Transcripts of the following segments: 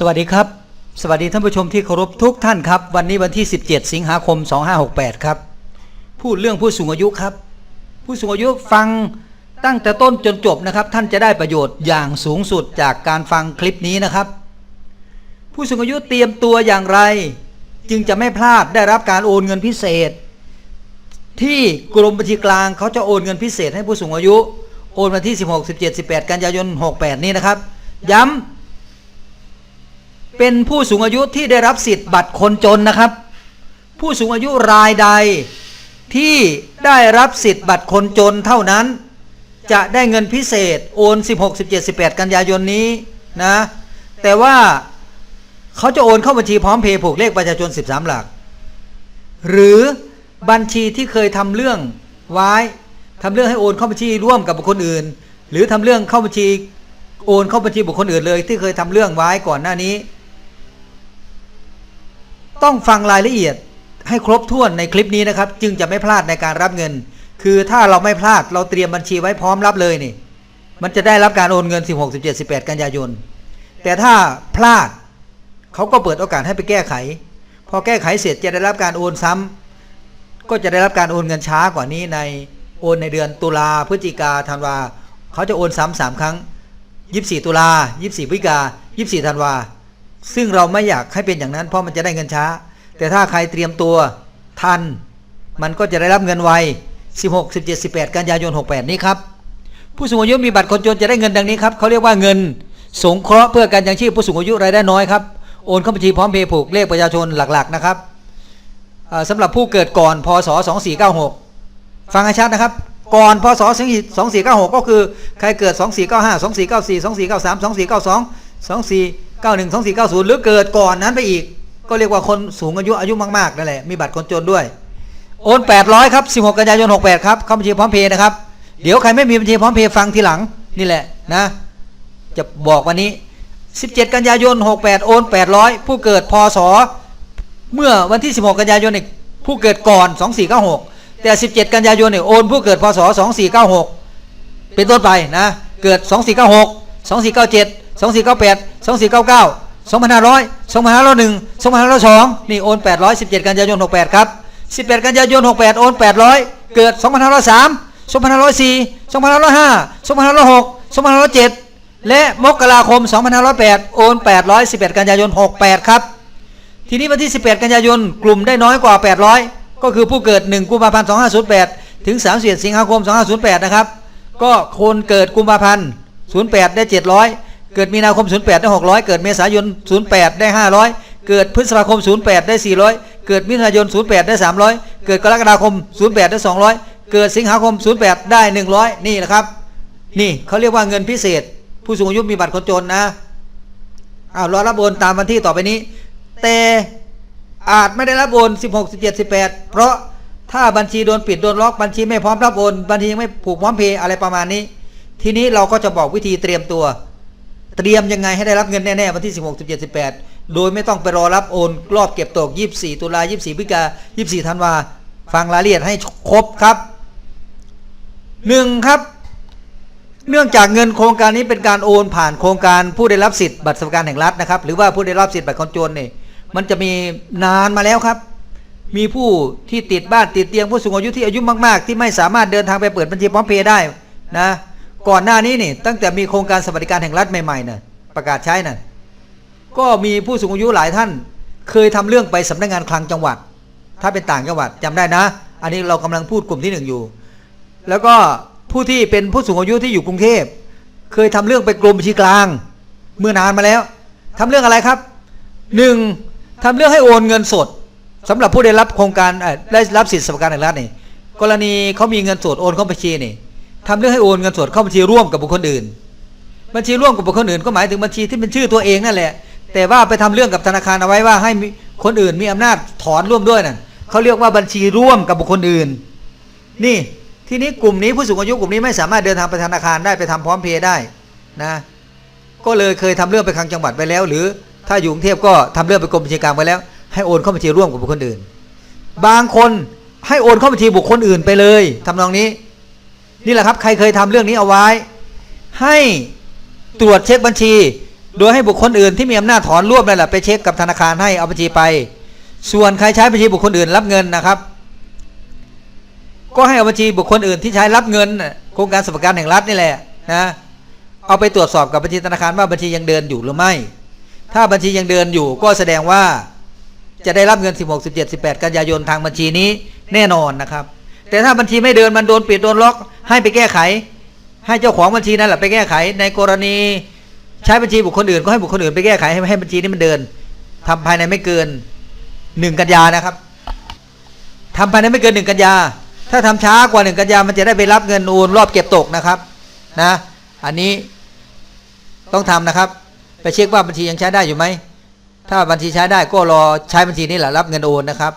สวัสดีครับ สวัสดีท่านผู้ชมที่เคารพทุกท่านครับ วันนี้วันที่ 17 สิงหาคม 2568 ครับ พูดเรื่องผู้สูงอายุครับ ผู้สูงอายุฟังตั้งแต่ต้นจนจบนะครับ ท่านจะได้ประโยชน์อย่างสูงสุดจากการฟังคลิปนี้นะครับ ผู้สูงอายุเตรียมตัวอย่างไร จึงจะไม่พลาดได้รับการโอนเงินพิเศษ ที่กรมบัญชีกลางเขาจะโอนเงินพิเศษให้ผู้สูงอายุ โอนวันที่ 16 17 18 กันยายน 68 นี้นะครับ ย้ำ เป็นผู้สูงอายุที่ได้รับสิทธิ์บัตรคนจนนะครับ ผู้สูงอายุรายใดที่ได้รับสิทธิ์บัตรคนจนเท่านั้น จะได้เงินพิเศษโอน 16 17 18 กันยายนนี้นะ แต่ว่าเขาจะโอนเข้าบัญชีพร้อมเพย์ผูกเลขประชาชน 13 หลัก หรือบัญชีที่เคยทำเรื่องไว้ทำเรื่องให้โอนเข้าบัญชีร่วมกับบุคคลอื่น หรือทำเรื่องเข้าบัญชีโอนเข้าบัญชีบุคคลอื่นเลย ที่เคยทำเรื่องไว้ก่อนหน้านี้ ต้องฟังรายละเอียดให้ครบถ้วนในคลิปนี้นะครับ จึงจะไม่พลาดในการรับเงิน คือถ้าเราไม่พลาดเราเตรียมบัญชีไว้พร้อมรับเลยนี่ มันจะได้รับการโอนเงิน 16 17 18 กันยายน แต่ถ้าพลาดเขาก็เปิดโอกาสให้ไปแก้ไข พอแก้ไขเสร็จจะได้รับการโอนซ้ำก็จะได้รับการโอนเงินช้ากว่านี้ในโอนในเดือนตุลาพฤศจิกาธันวาเขาจะโอนซ้ำสามครั้ง 24 ตุลา24พฤศจิกา24ธันวา ซึ่งเราไม่อยากให้เป็นอย่างนั้น เพราะมันจะได้เงินช้า แต่ถ้าใครเตรียมตัวทัน มันก็จะได้รับเงินไว 16 17 18 กันยายน 68 นี้ครับ ผู้สูงอายุมีบัตรคนจนจะได้เงินดังนี้ครับเขาเรียกว่าเงิน สงเคราะห์เพื่อการยังชีพผู้สูงอายุรายได้น้อยครับโอนเข้าบัญชีพร้อมเพย์ผูกเลขประชาชนหลักๆนะครับอ่าสำหรับผู้เกิดก่อนพศ 2496 ฟังให้ชัดนะครับ ก่อนพศ 2496 ก็คือใครเกิด 2495 2494 2493 2492 24 912490หรือเกิดก่อนนั้นไปอีก ก็เรียกว่าคนสูงอายุอายุมากๆนั่นแหละมีบัตรคนจนด้วย โอน800ครับ16กันยายน68ครับเข้าบัญชีพร้อมเพย์นะครับเดี๋ยวใครไม่มีบัญชีพร้อมเพย์ฟังทีหลังนี่แหละนะ จะบอกวันนี้ 17 กันยายน 68 โอน 800 ผู้เกิดพศเมื่อวันที่ 16 กันยายนเนี่ยผู้เกิดก่อน 2496 แต่ 17 กันยายนเนี่ยโอนผู้เกิดพศ 2496 เป็นต้นไปนะ เกิด 2496 2497 2498 2499 2500 2501 2502นี่โอน800 17กันยายน68ครับ18กันยายน68โอน800เกิด2503 2504 2505 2506 2507และมกราคม 2508 โอน 811 กันยายน 68 ครับ ทีนี้วันที่ 18 กันยายน กลุ่มได้น้อยกว่า 800 ก็คือผู้เกิด 1 กุมภาพันธ์ 2508 ถึง31สิงหาคม 2508 นะครับ ก็คนเกิดกุมภาพันธ์ 08 ได้ 700 เกิดมีนาคม 08 ได้ 600 เกิดเมษายน 08 ได้ 500 เกิดพฤษภาคม 08 ได้ 400 เกิดมิถุนายน 08 ได้ 300 เกิดกรกฎาคม 08 ได้ 200 เกิดสิงหาคม 08 ได้ 100 นี่แหละครับ นี่เขาเรียกว่าเงินพิเศษ ผู้สูงอายุมีบัตรคนจนนะอ้าวรอรับโอนตามวันที่ต่อไปนี้ แต่อาจไม่ได้รับโอน 16 17 18 เพราะถ้าบัญชีโดนปิดโดนล็อกบัญชีไม่พร้อมรับโอน บัญชียังไม่ผูกพร้อมเพย์อะไรประมาณนี้ ทีนี้เราก็จะบอกวิธีเตรียมตัว เตรียมยังไงให้ได้รับเงินแน่ๆวันที่ 16 17 18 โดยไม่ต้องไปรอรับโอนรอบเก็บตก 24 ตุลา 24พฤศจิกา24ธันวาฟังรายละเอียดให้ครบครับหนึ่งครับ เนื่องจากเงินโครงการนี้เป็นการโอนผ่านโครงการผู้ได้รับสิทธิ์บัตรสวัสดิการแห่งรัฐนะครับ หรือว่าผู้ได้รับสิทธิ์บัตรคนจนนี่มันจะมีนานมาแล้วครับมีผู้ที่ติดบ้านติดเตียงผู้สูงอายุที่อายุมาก ๆ ที่ไม่สามารถเดินทางไปเปิดบัญชีพร้อมเพย์ได้นะ ก่อนหน้านี้นี่ตั้งแต่มีโครงการสวัสดิการแห่งรัฐใหม่ๆน่ะประกาศใช้น่ะก็มีผู้สูงอายุหลายท่าน เคยทำเรื่องไปสำนักงานคลังจังหวัด ถ้าเป็นต่างจังหวัดจำได้นะ อันนี้เรากำลังพูดกลุ่มที่หนึ่งอยู่ แล้วก็ผู้ที่เป็นผู้สูงอายุที่อยู่กรุงเทพเคยทำเรื่องไปกรมบัญชีกลาง เมื่อนานมาแล้วทำเรื่องอะไรครับหนึ่งทำเรื่องให้โอนเงินสดสำหรับผู้ได้รับโครงการได้รับสิทธิสวัสดิการแห่งรัฐนี่กรณีเขามีเงินสดโอนเข้าบัญชีนี่ ทำเรื่องให้โอนเงินสดเข้าบัญชีร่วมกับบุคคลอื่น บัญชีร่วมกับบุคคลอื่นก็หมายถึงบัญชีที่เป็นชื่อตัวเองนั่นแหละ แต่ว่าไปทำเรื่องกับธนาคารเอาไว้ว่าให้คนอื่นมีอำนาจถอนร่วมด้วยนั่นเขาเรียกว่าบัญชีร่วมกับบุคคลอื่น นี่ทีนี้กลุ่มนี้ผู้สูงอายุกลุ่มนี้ไม่สามารถเดินทางไปธนาคารได้ไปทำพร้อมเพย์ได้นะก็เลยเคยทำเรื่องไปคลังจังหวัดไปแล้ว หรือถ้าอยู่กรุงเทพก็ทำเรื่องไปกรมบัญชีกลางไปแล้ว ให้โอนเข้าบัญชีร่วมกับบุคคลอื่น บางคนให้โอนเข้าบัญชีบุคคลอื่นไปเลยทำนองนี้ นี่แหละครับใครเคยทำเรื่องนี้เอาไว้ ให้ตรวจเช็คบัญชี โดยให้บุคคลอื่นที่มีอำนาจถอนร่วมนั่นแหละไปเช็คกับธนาคารให้เอาบัญชีไป ส่วนใครใช้บัญชีบุคคลอื่นรับเงินนะครับ ก็ให้เอาบัญชีบุคคลอื่นที่ใช้รับเงินโครงการสวัสดิการแห่งรัฐนี่แหละนะเอาไปตรวจสอบกับบัญชีธนาคารว่าบัญชียังเดินอยู่หรือไม่ ถ้าบัญชียังเดินอยู่ก็แสดงว่าจะได้รับเงิน 16 17 18 กันยายนทางบัญชีนี้แน่นอนนะครับ แต่ถ้าบัญชีไม่เดินมันโดนปิดโดนล็อก ให้ไปแก้ไข ให้เจ้าของบัญชีนั่นแหละไปแก้ไข ในกรณี ใช้บัญชีบุคคลอื่นก็ให้บุคคลอื่นไปแก้ไขให้ให้บัญชีนี้มันเดินทำภายในไม่เกินหนึ่งกันยานะครับทำภายในไม่เกินหนึ่งกันยาถ้าทำช้ากว่าหนึ่งกันยามันจะได้ไปรับเงินโอนรอบเก็บตกนะครับนะ อันนี้ต้องทำนะครับ ไปเช็คว่าบัญชียังใช้ได้อยู่ไหมถ้าบัญชีใช้ได้ก็รอใช้บัญชีนี้แหละรับเงินโอนนะครับ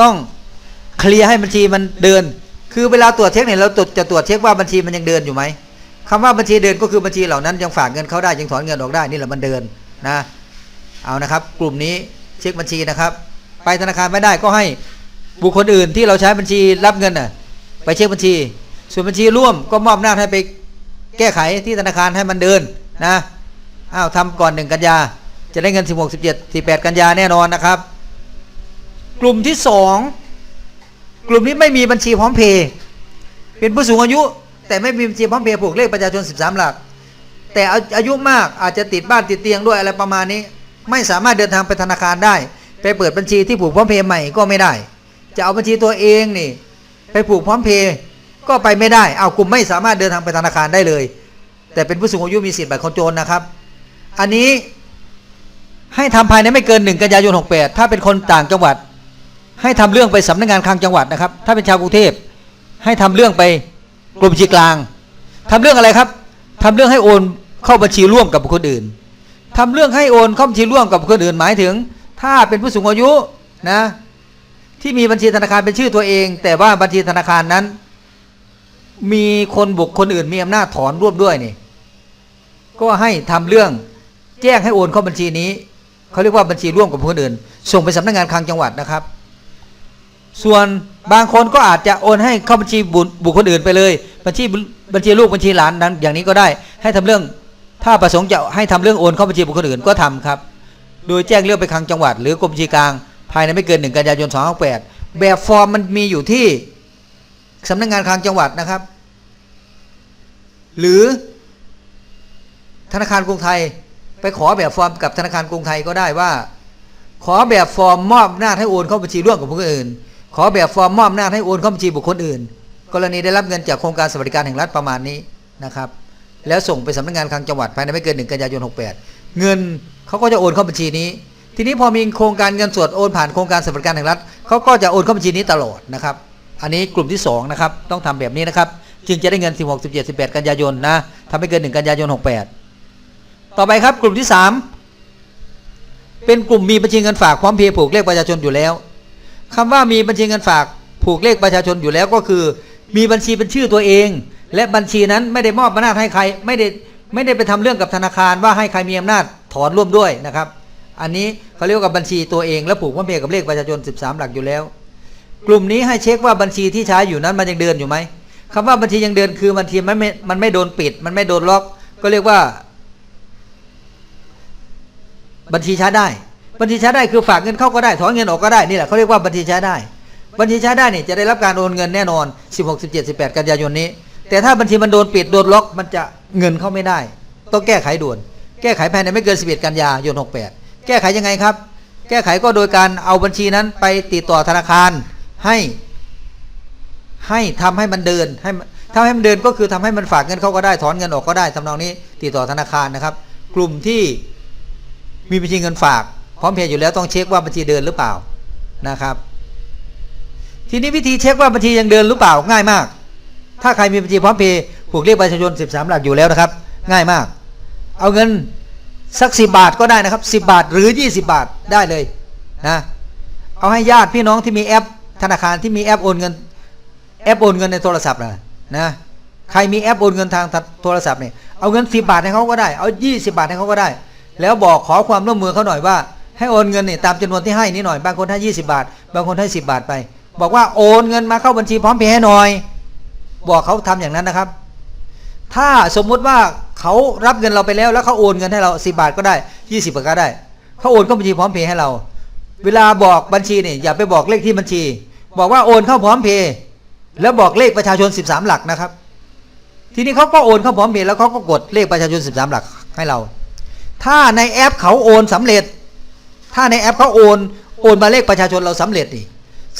ต้อง เคลียร์ให้บัญชีมันเดิน คือเวลาตรวจเช็คเนี่ยเราตรวจจะตรวจเช็คว่าบัญชีมันยังเดินอยู่ไหมคำว่าบัญชีเดินก็คือบัญชีเหล่านั้นยังฝากเงินเขาได้ยังถอนเงินออกได้นี่แหละมันเดินนะเอานะครับ กลุ่มนี้เช็คบัญชีนะครับ ไปธนาคารไม่ได้ก็ให้บุคคลอื่นที่เราใช้บัญชีรับเงินน่ะไปเช็คบัญชี ส่วนบัญชีร่วมก็มอบหน้าให้ไปแก้ไขที่ธนาคารให้มันเดินนะอ้าวทำก่อนหนึ่งกันยา จะได้เงิน 16 17 18กันยาแน่นอนนะครับ กลุ่มที่สอง กลุ่มนี้ไม่มีบัญชีพร้อมเพย์เป็นผู้สูงอายุ แต่ไม่มีบัญชีพร้อมเพย์ผูกเลขประชาชน 13 หลัก แต่อายุมากอาจจะติดบ้านติดเตียงด้วยอะไรประมาณนี้ ไม่สามารถเดินทางไปธนาคารได้ ไปเปิดบัญชีที่ผูกพร้อมเพย์ใหม่ก็ไม่ได้ จะเอาบัญชีตัวเองนี่ ไปผูกพร้อมเพย์ก็ไปไม่ได้เอากลุ่มไม่สามารถเดินทางไปธนาคารได้เลย แต่เป็นผู้สูงอายุมีสิทธิ์บัตรคนจนนะครับ อันนี้ให้ทำภายในไม่เกินหนึ่งกันยายน 68 ถ้าเป็นคนต่างจังหวัด ให้ทำเรื่องไปสำนักงานคลังจังหวัดนะครับ ถ้าเป็นชาวกรุงเทพให้ทำเรื่องไปกรมบัญชีกลางทำเรื่องอะไรครับทำเรื่องให้โอนเข้าบัญชีร่วมกับบุคคลอื่นทำเรื่องให้โอนเข้าบัญชีร่วมกับบุคคลอื่นหมายถึง ถ้าเป็นผู้สูงอายุนะที่มีบัญชีธนาคารเป็นชื่อตัวเอง แต่ว่าบัญชีธนาคารนั้น มีคนบุคคลอื่นมีอำนาจถอนร่วมด้วยนี่ก็ให้ทำเรื่องแจ้งให้โอนเข้าบัญชีนี้เขาเรียกว่าบัญชีร่วมกับคนอื่น ส่งไปสำนักงานคลังจังหวัดนะครับ ส่วนบางคนก็อาจจะโอนให้เข้าบัญชีบุคคลอื่นไปเลย บัญชีบัญชีลูกบัญชีหลานนั้นอย่างนี้ก็ได้ให้ทำเรื่องถ้าประสงค์จะให้ทำเรื่องโอนเข้าบัญชีบุคคลอื่นก็ทำครับ โดยแจ้งเรื่องไปคลังจังหวัด หรือกรมบัญชีกลาง ภายในไม่เกินหนึ่งกันยายน 258 แบบฟอร์มมันมีอยู่ที่สำนักงานคลังจังหวัดนะครับ หรือธนาคารกรุงไทยไปขอแบบฟอร์มกับธนาคารกรุงไทยก็ได้ว่า ขอแบบฟอร์มมอบหน้าให้โอนเข้าบัญชีร่วมกับบุคคลอื่น ขอแบบฟอร์มมอบหน้าจให้โอนเข้าบัญชีบุคคลอื่น กรณีได้รับเงินจากโครงการสวัสดิการแห่งรัฐประมาณนี้นะครับ แล้วส่งไปสำนักงานคลังจังหวัดภายในไม่เกินหนึ่งกันยายน68 เงินเขาก็จะโอนเข้าบัญชีนี้ ทีนี้พอมีโครงการเงินสดโอนผ่านโครงการสวัสดิการแห่งรัฐเขาก็จะโอนเข้าบัญชีนี้ตลอดนะครับ อันนี้กลุ่มที่สองนะครับต้องทำแบบนี้นะครับ จึงจะได้เงิน 16 17 18 กันยายนนะทำไม่เกิน 1 กันยายน 68 ต่อไปครับกลุ่มที่ 3 เป็นกลุ่มมีบัญชีเงินฝากพร้อมเพย์ผูกเลขประชาชนอยู่แล้ว คำว่ามีบัญชีเงินฝากผูกเลขประชาชนอยู่แล้วก็คือ มีบัญชีเป็นชื่อตัวเอง และบัญชีนั้นไม่ได้มอบอำนาจให้ใคร ไม่ได้ไม่ได้ไปทำเรื่องกับธนาคารว่าให้ใครมีอำนาจถอนร่วมด้วยนะครับ อันนี้เขาเรียกว่าบัญชีตัวเอง และผูกพร้อมเพย์กับเลขประชาชน 13 หลักอยู่แล้ว กลุ่มนี้ให้เช็คว่าบัญชีที่ใช้อยู่นั้นมันยังเดินอยู่ไหมคำว่าบัญชียังเดินคือบัญชีมันไม่มันไม่โดนปิด มันไม่โดนล็อก ก็เรียกว่า บัญชีใช้ได้ บัญชีใช้ได้คือฝากเงินเข้าก็ได้ถอนเงินออกก็ได้นี่แหละเขาเรียกว่าบัญชีใช้ได้ บัญชีใช้ได้นี่จะได้รับการโอนเงินแน่นอน 16 17 18 กันยายนนี้ แต่ถ้าบัญชีมันโดนปิดโดนล็อกมันจะเงินเข้าไม่ได้ ต้องแก้ไขด่วน แก้ไขภายในไม่เกิน 11 กันยายน 68 แก้ไขยังไงครับ แก้ไขก็โดยการเอาบัญชีนั้นไปติดต่อธนาคารให้ให้ทำให้มันเดินให้มันทำให้มันเดินก็คือทำให้มันฝากเงินเข้าก็ได้ถอนเงินออกก็ได้ทำนองนี้ ติดต่อธนาคารนะครับ กลุ่มที่มีบัญชีเงินฝาก พร้อมเพย์อยู่แล้วต้องเช็คว่าบัญชีเดินหรือเปล่านะครับ ทีนี้วิธีเช็คว่าบัญชียังเดินหรือเปล่าง่ายมาก ถ้าใครมีบัญชีพร้อมเพย์ผูกเลขประชาชน 13 หลักอยู่แล้วนะครับ ง่ายมาก เอาเงินสักสิบาทก็ได้นะครับ10บาทหรือ 20 บาทได้เลยนะเอาให้ญาติพี่น้องที่มีแอปธนาคารที่มีแอปโอนเงินแอปโอนเงินในโทรศัพท์นะนะใครมีแอปโอนเงินทางโทรศัพท์เนี่ยเอาเงิน10บาทให้เขาก็ได้ เอา 20 บาทให้เขาก็ได้ แล้วบอกขอความร่วมมือเขาหน่อยว่า ให้โอนเงินเนี่ยตามจำนวนที่ให้นี่หน่อย บางคนให้20 บาท บางคนให้ 10 บาทไป บอกว่าโอนเงินมาเข้าบัญชีพร้อมเพย์ให้หน่อย บอกเขาทำอย่างนั้นนะครับ ถ้าสมมุติว่าเขารับเงินเราไปแล้วแล้วเขาโอนเงินให้เราสิบาทก็ได้ยี่สิบาทก็ได้ เขาโอนเข้าบัญชีพร้อมเพย์ให้เรา เวลาบอกบัญชีเนี่ยอย่าไปบอกเลขที่บัญชี บอกว่าโอนเข้าพร้อมเพย์แล้วบอกเลขประชาชน 13 หลักนะครับ ทีนี้เขาก็โอนเข้าพร้อมเพย์แล้วเขาก็กดเลขประชาชน 13 หลักให้เรา ถ้าในแอปเขาโอนสำเร็จ ถ้าในแอปเขาโอนโอนมาเลขประชาชนเราสำเร็จนี่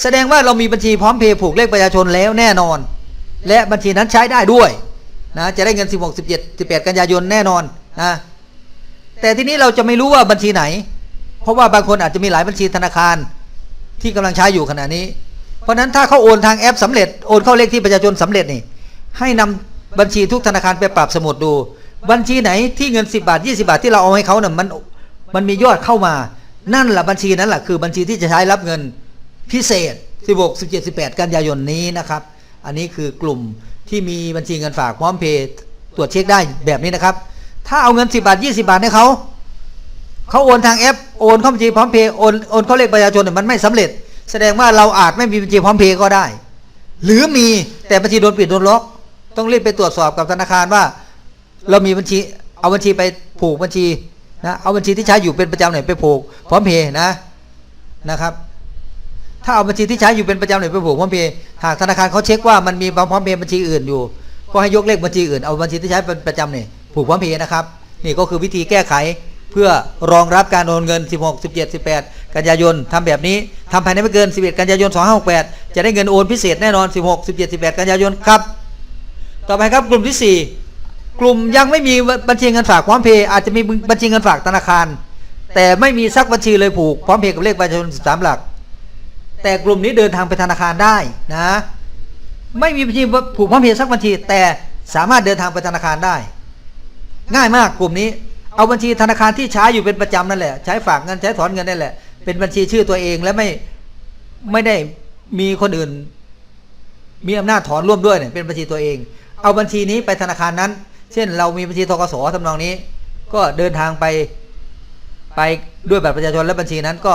แสดงว่าเรามีบัญชีพร้อมเพย์ผูกเลขประชาชนแล้วแน่นอน และบัญชีนั้นใช้ได้ด้วยนะจะได้เงิน 16 17 18 กันยายนแน่นอนนะแต่ทีนี้เราจะไม่รู้ว่าบัญชีไหน เพราะว่าบางคนอาจจะมีหลายบัญชีธนาคารที่กำลังใช้อยู่ขณะนี้ เพราะฉะนั้นถ้าเขาโอนทางแอปสำเร็จโอนเข้าเลขที่ประชาชนสำเร็จนี่ให้นำบัญชีทุกธนาคารไปปรับสมุดดู บัญชีไหนที่เงิน 10 บาท 20 บาทที่เราเอาให้เขาเนี่ยมันมันมียอดเข้ามา นั่นแหละบัญชีนั้นแหละคือบัญชีที่จะใช้รับเงินพิเศษ 16 17 18 กันยายนนี้นะครับ อันนี้คือกลุ่มที่มีบัญชีเงินฝากพร้อมเพย์ตรวจเช็คได้แบบนี้นะครับ ถ้าเอาเงิน 10 บาท 20 บาทให้เขาเขาโอนทางแอปโอนเข้าบัญชีพร้อมเพย์โอนโอนเข้าเลขประชาชนมันไม่สำเร็จ แสดงว่าเราอาจไม่มีบัญชีพร้อมเพย์ก็ได้ หรือมีแต่บัญชีโดนปิดโดนล็อก ต้องรีบไปตรวจสอบกับธนาคารว่า เรามีบัญชีเอาบัญชีไปผูกบัญชี นะเอาบัญชีที่ใช้อยู่เป็นประจำเนี่ยไปผูกพร้อมเพย์นะนะครับ ถ้าเอาบัญชีที่ใช้อยู่เป็นประจำเนี่ยไปผูกพร้อมเพย์หากธนาคารเขาเช็คว่ามันมีพร้อมเพย์บัญชีอื่นอยู่ ก็ให้ยกเลขบัญชีอื่นเอาบัญชีที่ใช้เป็นประจำเนี่ยผูกพร้อมเพย์นะครับนี่ก็คือวิธีแก้ไขเพื่อรองรับการโอนเงิน 16 17 18 กันยายนทำแบบนี้ทำภายในไม่เกิน 11 กันยายน 2568 จะได้เงินโอนพิเศษแน่นอน 16 17 18 กันยายนครับ ต่อไปครับกลุ่มที่ 4 กลุ่มยังไม่มีบัญชีเงินฝากพร้อมเพย์อาจจะมีบัญชีเงินฝากธนาคาร แต่ไม่มีสักบัญชีเลยผูกพร้อมเพย์กับเลขประชาชน13หลัก แต่กลุ่มนี้เดินทางไปธนาคารได้นะ ไม่มีบัญชีผูกพร้อมเพย์สักบัญชี แต่สามารถเดินทางไปธนาคารได้ ง่ายมากกลุ่มนี้ เอาบัญชีธนาคารที่ใช้อยู่เป็นประจำนั่นแหละใช้ฝากเงินใช้ถอนเงินนั่นแหละ เป็นบัญชีชื่อตัวเองและไม่ไม่ได้มีคนอื่น มีอำนาจถอนร่วมด้วยเนี่ยเป็นบัญชีตัวเอง เอาบัญชีนี้ไปธนาคารนั้น เช่นเรามีบัญชีทกสทำนองนี้ ก็เดินทางไปไปด้วยบัตรประชาชนและบัญชีนั้นก็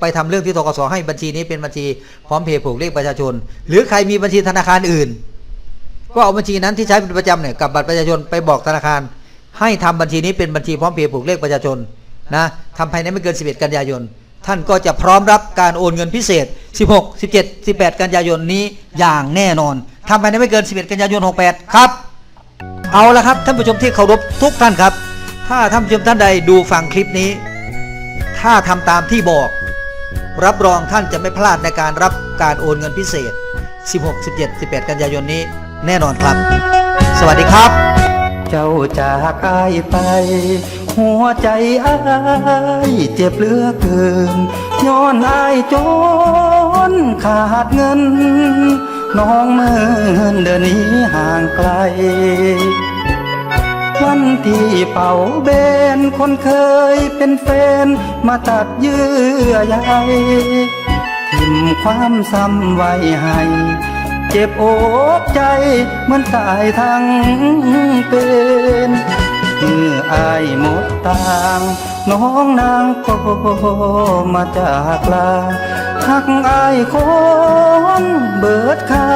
ไปทำเรื่องที่ทกสให้บัญชีนี้เป็นบัญชีพร้อมเพย์ผูกเลขประชาชน หรือใครมีบัญชีธนาคารอื่น ก็เอาบัญชีนั้นที่ใช้เป็นประจำเนี่ยกับบัตรประชาชนไปบอกธนาคาร ให้ทำบัญชีนี้เป็นบัญชีพร้อมเพย์ผูกเลขประชาชนนะทำภายในไม่เกิน 11 กันยายน ท่านก็จะพร้อมรับการโอนเงินพิเศษ 16 17 18 กันยายนนี้อย่างแน่นอนทำภายในไม่เกิน 11 กันยายน 68 ครับ เอาละครับท่านผู้ชมที่เคารพทุกท่านครับ ถ้าท่านผู้ชมท่านใดดูฟังคลิปนี้ ถ้าทำตามที่บอก รับรองท่านจะไม่พลาดในการรับการโอนเงินพิเศษ 16 17 18 กันยายนนี้ แน่นอนครับ สวัสดีครับ เจ้าจากอายไป หัวใจอายเจ็บเหลือเกินย้อนอายจนขาดเงิน น้องเมินเดินนี้ห่างไกล วันที่เป่าเบนคนเคยเป็นแฟนมาตัดเยื่อใยทิมความซ้ำไว้ให้เจ็บอกใจเหมือนตายทั้งเป็นเมื่ออายหมดตางน้องนางก็มาจากลา หักอายคนเบิดคา